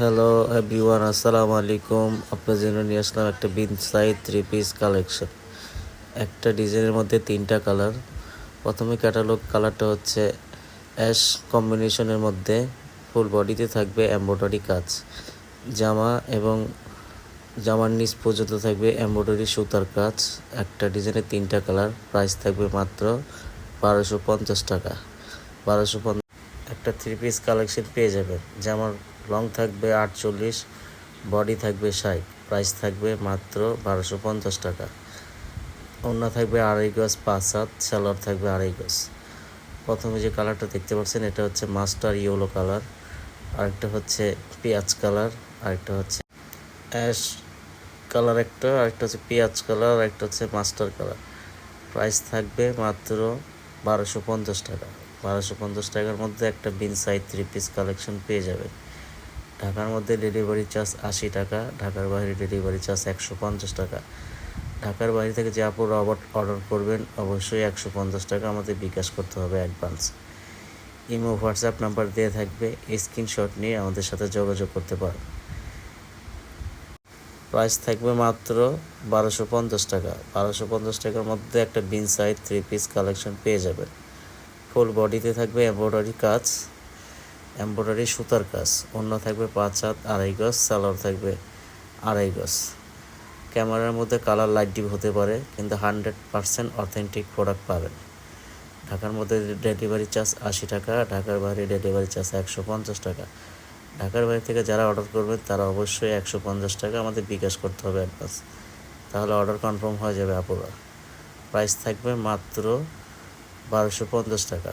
Hello everyone আসসালামু আলাইকুম আপনার জন্য নিয়ে আসলাম একটা bin side three piece collection একটা ডিজাইনের মধ্যে তিনটা কালার প্রথমে ক্যাটালগ কালারটা হচ্ছে অ্যাশ কম্বিনেশনের মধ্যে ফুল বডিতে থাকবে এমব্রয়ডারি কাজ। জামা এবং জামার নিচ পর্যন্ত থাকবে এমব্রয়ডারি সুতার কাজ। একটা ডিজাইনের তিনটা কালার প্রাইস থাকবে মাত্র বারোশো পঞ্চাশ টাকা। বারোশো একটা থ্রি পিস কালেকশন পেয়ে যাবেন। জামার লং থাকবে আটচল্লিশ বডি থাকবে ষাট প্রাইস থাকবে মাত্র বারোশো পঞ্চাশ টাকা। অন্য থাকবে আড়াই গজ পাঁচ হাত, সালোয়ার থাকবে আড়াই গজ। প্রথমে যে কালারটা দেখতে পাচ্ছেন, এটা হচ্ছে মাস্টার ইয়েলো কালার আরেকটা হচ্ছে পেঁয়াজ কালার আরেকটা হচ্ছে অ্যাশ কালার একটা, আরেকটা হচ্ছে পেঁয়াজ কালার আরেকটা হচ্ছে মাস্টার কালার প্রাইস থাকবে মাত্র বারোশো পঞ্চাশ টাকা। বারোশো পঞ্চাশ টাকার মধ্যে একটা bin side three piece collection পেয়ে যাবেন। ঢাকার মধ্যে ডেলিভারি চার্জ আশি টাকা, ঢাকার বাইরে ডেলিভারি চার্জ একশো পঞ্চাশ টাকা। ঢাকার বাইরে থেকে যে আপু রবট অর্ডার করবেন, অবশ্যই একশো পঞ্চাশ টাকা আমাদের বিকাশ করতে হবে অ্যাডভান্স ইমো হোয়াটসঅ্যাপ নাম্বার দিয়ে থাকবে স্ক্রিনশট নিয়ে আমাদের সাথে যোগাযোগ করতে পারেন। প্রাইস থাকবে মাত্র বারোশো পঞ্চাশ টাকা। বারোশো পঞ্চাশ টাকার মধ্যে একটা bin side three piece collection পেয়ে যাবেন। ফুল বডিতে থাকবে এমব্রয়ডারি কাজ। এমব্রয়ডারি, সুতার কাজ। অন্য থাকবে পাঁচ হাত, আড়াই গজ, সালোয়ার থাকবে আড়াই গজ। ক্যামেরার মধ্যে কালার লাইট ডিপ হতে পারে, কিন্তু হান্ড্রেড পারসেন্ট অথেন্টিক প্রোডাক্ট পাবেন। ঢাকার মধ্যে ডেলিভারি চার্জ আশি টাকা, ঢাকার বাইরে ডেলিভারি চার্জ একশো পঞ্চাশ টাকা। ঢাকার বাইরে থেকে যারা অর্ডার করবেন, তারা অবশ্যই একশো পঞ্চাশ টাকা আমাদের বিকাশ করতে হবে অ্যাডভান্স। তাহলে অর্ডার কনফার্ম হয়ে যাবে আপুরা। প্রাইস থাকবে মাত্র বারোশো পঞ্চাশ টাকা।